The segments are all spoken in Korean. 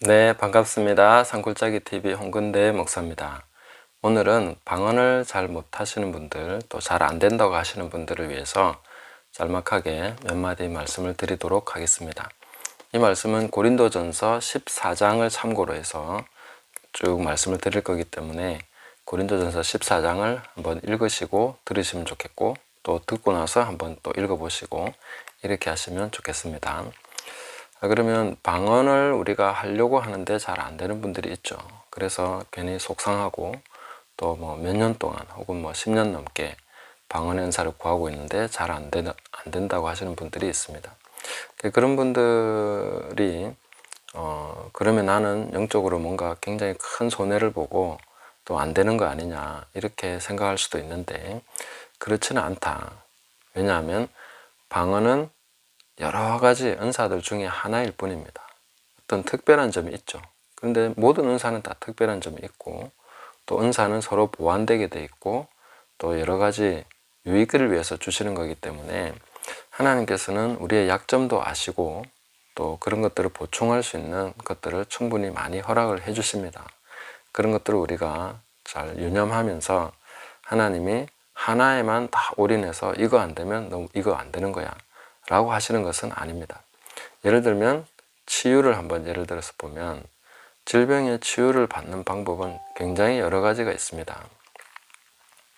네, 반갑습니다. 산골짜기 TV 홍근대 목사입니다. 오늘은 방언을 잘 못하시는 분들, 또 잘 안 된다고 하시는 분들을 위해서 짤막하게 몇 마디 말씀을 드리도록 하겠습니다. 이 말씀은 고린도전서 14장을 참고로 해서 쭉 말씀을 드릴 거기 때문에 고린도전서 14장을 한번 읽으시고 들으시면 좋겠고 또 듣고 나서 한번 또 읽어보시고 이렇게 하시면 좋겠습니다. 아, 그러면 방언을 우리가 하려고 하는데 잘 안 되는 분들이 있죠. 그래서 괜히 속상하고 또 뭐 몇 년 동안 혹은 뭐 10년 넘게 방언 연사를 구하고 있는데 잘안안 된다고 하시는 분들이 있습니다. 그런 분들이 어 그러면 나는 영적으로 뭔가 굉장히 큰 손해를 보고 또 안 되는 거 아니냐 이렇게 생각할 수도 있는데 그렇지는 않다. 왜냐하면 방언은 여러 가지 은사들 중에 하나일 뿐입니다. 어떤 특별한 점이 있죠. 그런데 모든 은사는 다 특별한 점이 있고 또 은사는 서로 보완되게 돼 있고 또 여러 가지 유익을 위해서 주시는 거기 때문에 하나님께서는 우리의 약점도 아시고 또 그런 것들을 보충할 수 있는 것들을 충분히 많이 허락을 해 주십니다. 그런 것들을 우리가 잘 유념하면서 하나님이 하나에만 다 올인해서 이거 안 되면 너 이거 안 되는 거야 라고 하시는 것은 아닙니다. 예를 들면 치유를 한번 예를 들어서 보면 질병의 치유를 받는 방법은 굉장히 여러 가지가 있습니다.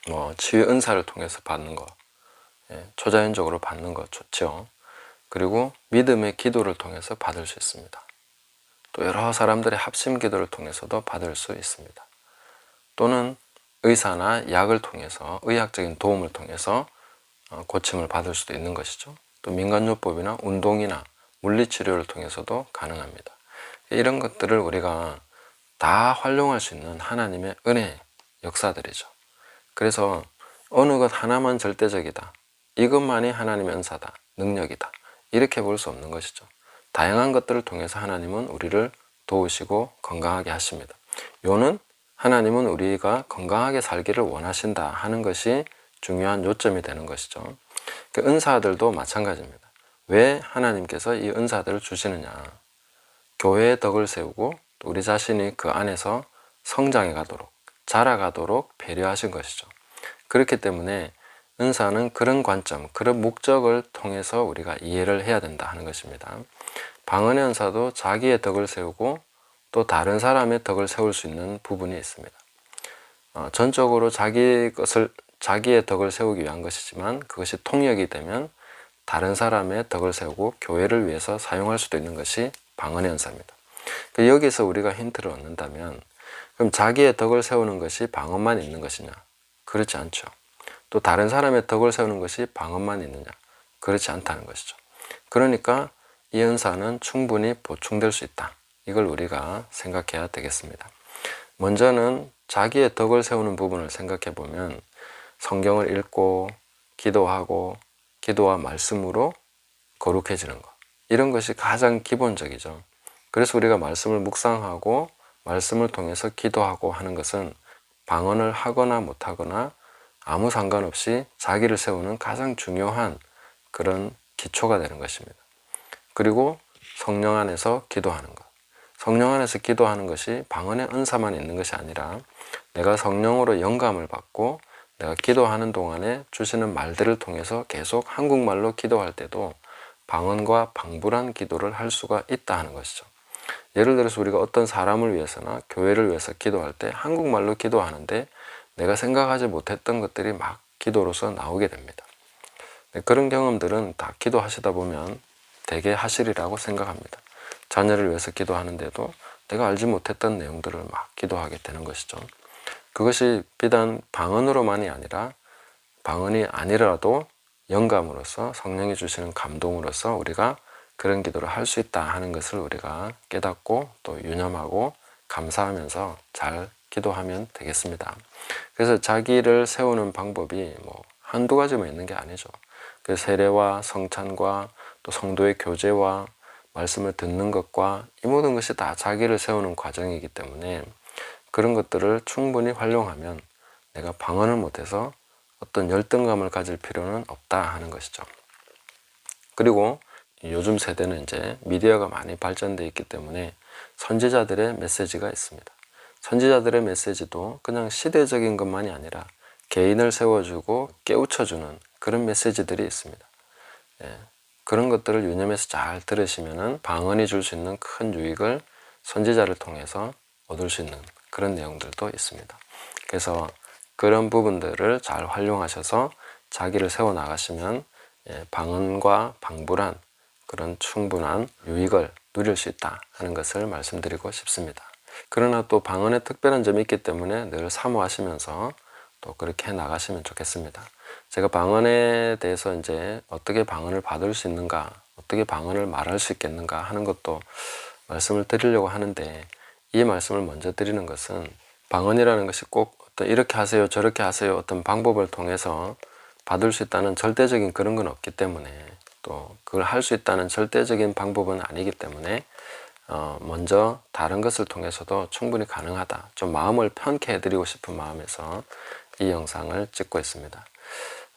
뭐 치유 은사를 통해서 받는 거, 예, 초자연적으로 받는 거 좋죠. 그리고 믿음의 기도를 통해서 받을 수 있습니다. 또 여러 사람들의 합심 기도를 통해서도 받을 수 있습니다. 또는 의사나 약을 통해서 의학적인 도움을 통해서 어, 고침을 받을 수도 있는 것이죠. 또 민간요법이나 운동이나 물리치료를 통해서도 가능합니다. 이런 것들을 우리가 다 활용할 수 있는 하나님의 은혜 역사들이죠. 그래서 어느 것 하나만 절대적이다. 이것만이 하나님의 은사다. 능력이다. 이렇게 볼 수 없는 것이죠. 다양한 것들을 통해서 하나님은 우리를 도우시고 건강하게 하십니다. 요는 하나님은 우리가 건강하게 살기를 원하신다 하는 것이 중요한 요점이 되는 것이죠. 그 은사들도 마찬가지입니다. 왜 하나님께서 이 은사들을 주시느냐? 교회의 덕을 세우고 우리 자신이 그 안에서 성장해 가도록, 자라가도록 배려하신 것이죠. 그렇기 때문에 은사는 그런 관점, 그런 목적을 통해서 우리가 이해를 해야 된다 하는 것입니다. 방언의 은사도 자기의 덕을 세우고 또 다른 사람의 덕을 세울 수 있는 부분이 있습니다. 어, 전적으로 자기 것을 자기의 덕을 세우기 위한 것이지만 그것이 통역이 되면 다른 사람의 덕을 세우고 교회를 위해서 사용할 수도 있는 것이 방언의 연사입니다. 그 여기서 우리가 힌트를 얻는다면 그럼 자기의 덕을 세우는 것이 방언만 있는 것이냐? 그렇지 않죠. 또 다른 사람의 덕을 세우는 것이 방언만 있느냐? 그렇지 않다는 것이죠. 그러니까 이 연사는 충분히 보충될 수 있다. 이걸 우리가 생각해야 되겠습니다. 먼저는 자기의 덕을 세우는 부분을 생각해 보면 성경을 읽고 기도하고 기도와 말씀으로 거룩해지는 것. 이런 것이 가장 기본적이죠. 그래서 우리가 말씀을 묵상하고 말씀을 통해서 기도하고 하는 것은 방언을 하거나 못하거나 아무 상관없이 자기를 세우는 가장 중요한 그런 기초가 되는 것입니다. 그리고 성령 안에서 기도하는 것. 성령 안에서 기도하는 것이 방언의 은사만 있는 것이 아니라 내가 성령으로 영감을 받고 내가 기도하는 동안에 주시는 말들을 통해서 계속 한국말로 기도할 때도 방언과 방불한 기도를 할 수가 있다 하는 것이죠. 예를 들어서 우리가 어떤 사람을 위해서나 교회를 위해서 기도할 때 한국말로 기도하는데 내가 생각하지 못했던 것들이 막 기도로서 나오게 됩니다. 네, 그런 경험들은 다 기도하시다 보면 되게 하시리라고 생각합니다. 자녀를 위해서 기도하는데도 내가 알지 못했던 내용들을 막 기도하게 되는 것이죠. 그것이 비단 방언으로만이 아니라 방언이 아니라도 영감으로서 성령이 주시는 감동으로서 우리가 그런 기도를 할 수 있다 하는 것을 우리가 깨닫고 또 유념하고 감사하면서 잘 기도하면 되겠습니다. 그래서 자기를 세우는 방법이 뭐 한두 가지만 있는 게 아니죠. 그 세례와 성찬과 또 성도의 교제와 말씀을 듣는 것과 이 모든 것이 다 자기를 세우는 과정이기 때문에 그런 것들을 충분히 활용하면 내가 방언을 못해서 어떤 열등감을 가질 필요는 없다 하는 것이죠. 그리고 요즘 세대는 이제 미디어가 많이 발전되어 있기 때문에 선지자들의 메시지가 있습니다. 선지자들의 메시지도 그냥 시대적인 것만이 아니라 개인을 세워주고 깨우쳐주는 그런 메시지들이 있습니다. 예, 그런 것들을 유념해서 잘 들으시면은 방언이 줄 수 있는 큰 유익을 선지자를 통해서 얻을 수 있는 그런 내용들도 있습니다. 그래서 그런 부분들을 잘 활용하셔서 자기를 세워 나가시면 예, 방언과 방불한 그런 충분한 유익을 누릴 수 있다 하는 것을 말씀드리고 싶습니다. 그러나 또 방언에 특별한 점이 있기 때문에 늘 사모하시면서 또 그렇게 해 나가시면 좋겠습니다. 제가 방언에 대해서 이제 어떻게 방언을 받을 수 있는가, 어떻게 방언을 말할 수 있겠는가 하는 것도 말씀을 드리려고 하는데 이 말씀을 먼저 드리는 것은 방언이라는 것이 꼭 어떤 이렇게 하세요, 저렇게 하세요 어떤 방법을 통해서 받을 수 있다는 절대적인 그런 건 없기 때문에 또 그걸 할 수 있다는 절대적인 방법은 아니기 때문에 어 먼저 다른 것을 통해서도 충분히 가능하다. 좀 마음을 편케 해드리고 싶은 마음에서 이 영상을 찍고 있습니다.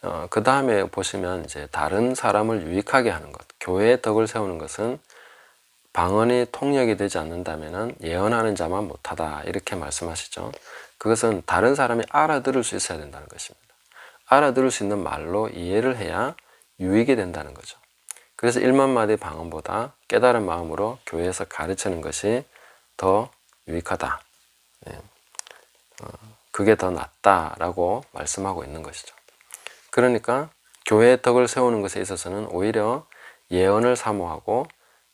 어, 그 다음에 보시면 이제 다른 사람을 유익하게 하는 것, 교회의 덕을 세우는 것은 방언이 통역이 되지 않는다면 예언하는 자만 못하다 이렇게 말씀하시죠. 그것은 다른 사람이 알아들을 수 있어야 된다는 것입니다. 알아들을 수 있는 말로 이해를 해야 유익이 된다는 거죠. 그래서 1만 마디 방언보다 깨달은 마음으로 교회에서 가르치는 것이 더 유익하다. 네. 어, 그게 더 낫다라고 말씀하고 있는 것이죠. 그러니까 교회의 덕을 세우는 것에 있어서는 오히려 예언을 사모하고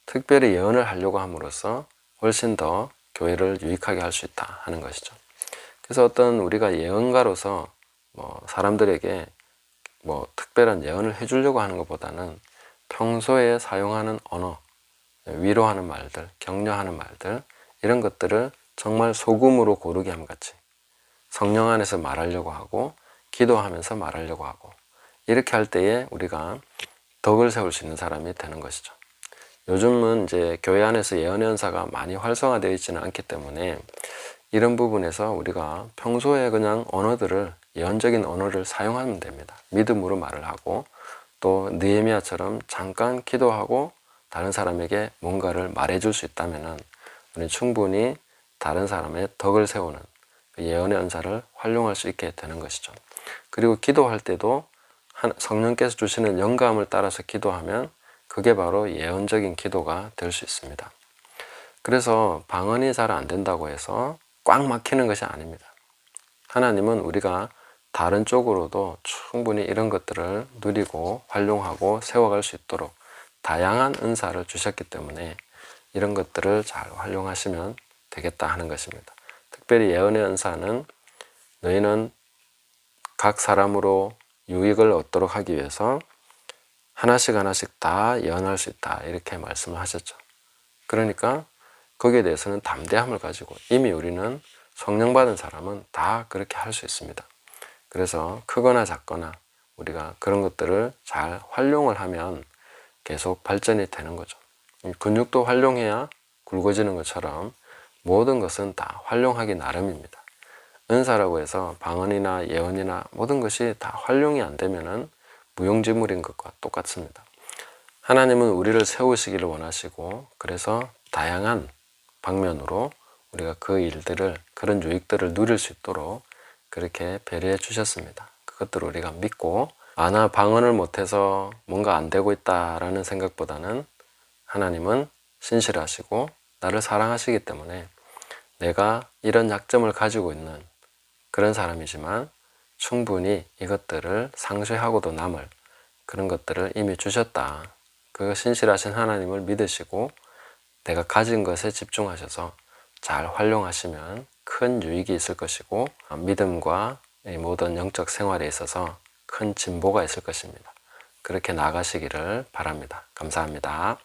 특별히 예언을 하려고 함으로써 훨씬 더 교회를 유익하게 할 수 있다 하는 것이죠. 그래서 어떤 우리가 예언가로서 뭐 사람들에게 뭐 특별한 예언을 해주려고 하는 것보다는 평소에 사용하는 언어, 위로하는 말들, 격려하는 말들 이런 것들을 정말 소금으로 고르게 함 같이 성령 안에서 말하려고 하고 기도하면서 말하려고 하고 이렇게 할 때에 우리가 덕을 세울 수 있는 사람이 되는 것이죠. 요즘은 이제 교회 안에서 예언 연사가 많이 활성화되어 있지는 않기 때문에 이런 부분에서 우리가 평소에 그냥 언어들을 예언적인 언어를 사용하면 됩니다. 믿음으로 말을 하고 또 느헤미야처럼 잠깐 기도하고 다른 사람에게 뭔가를 말해줄 수 있다면은 우리 충분히 다른 사람의 덕을 세우는 그 예언의 은사를 활용할 수 있게 되는 것이죠. 그리고 기도할 때도 성령께서 주시는 영감을 따라서 기도하면 그게 바로 예언적인 기도가 될 수 있습니다. 그래서 방언이 잘 안 된다고 해서 꽉 막히는 것이 아닙니다. 하나님은 우리가 다른 쪽으로도 충분히 이런 것들을 누리고 활용하고 세워갈 수 있도록 다양한 은사를 주셨기 때문에 이런 것들을 잘 활용하시면 되겠다 하는 것입니다. 특별히 예언의 은사는 너희는 각 사람으로 유익을 얻도록 하기 위해서 하나씩 하나씩 다 예언할 수 있다 이렇게 말씀을 하셨죠. 그러니까 거기에 대해서는 담대함을 가지고 이미 우리는 성령 받은 사람은 다 그렇게 할 수 있습니다. 그래서 크거나 작거나 우리가 그런 것들을 잘 활용을 하면 계속 발전이 되는 거죠. 근육도 활용해야 굵어지는 것처럼 모든 것은 다 활용하기 나름입니다. 은사라고 해서 방언이나 예언이나 모든 것이 다 활용이 안 되면은 무용지물인 것과 똑같습니다. 하나님은 우리를 세우시기를 원하시고 그래서 다양한 방면으로 우리가 그 일들을 그런 유익들을 누릴 수 있도록 그렇게 배려해 주셨습니다. 그것들을 우리가 믿고 아나 방언을 못해서 뭔가 안 되고 있다라는 생각보다는 하나님은 신실하시고 나를 사랑하시기 때문에 내가 이런 약점을 가지고 있는 그런 사람이지만 충분히 이것들을 상쇄하고도 남을 그런 것들을 이미 주셨다. 그 신실하신 하나님을 믿으시고 내가 가진 것에 집중하셔서 잘 활용하시면 큰 유익이 있을 것이고 믿음과 모든 영적 생활에 있어서 큰 진보가 있을 것입니다. 그렇게 나가시기를 바랍니다. 감사합니다.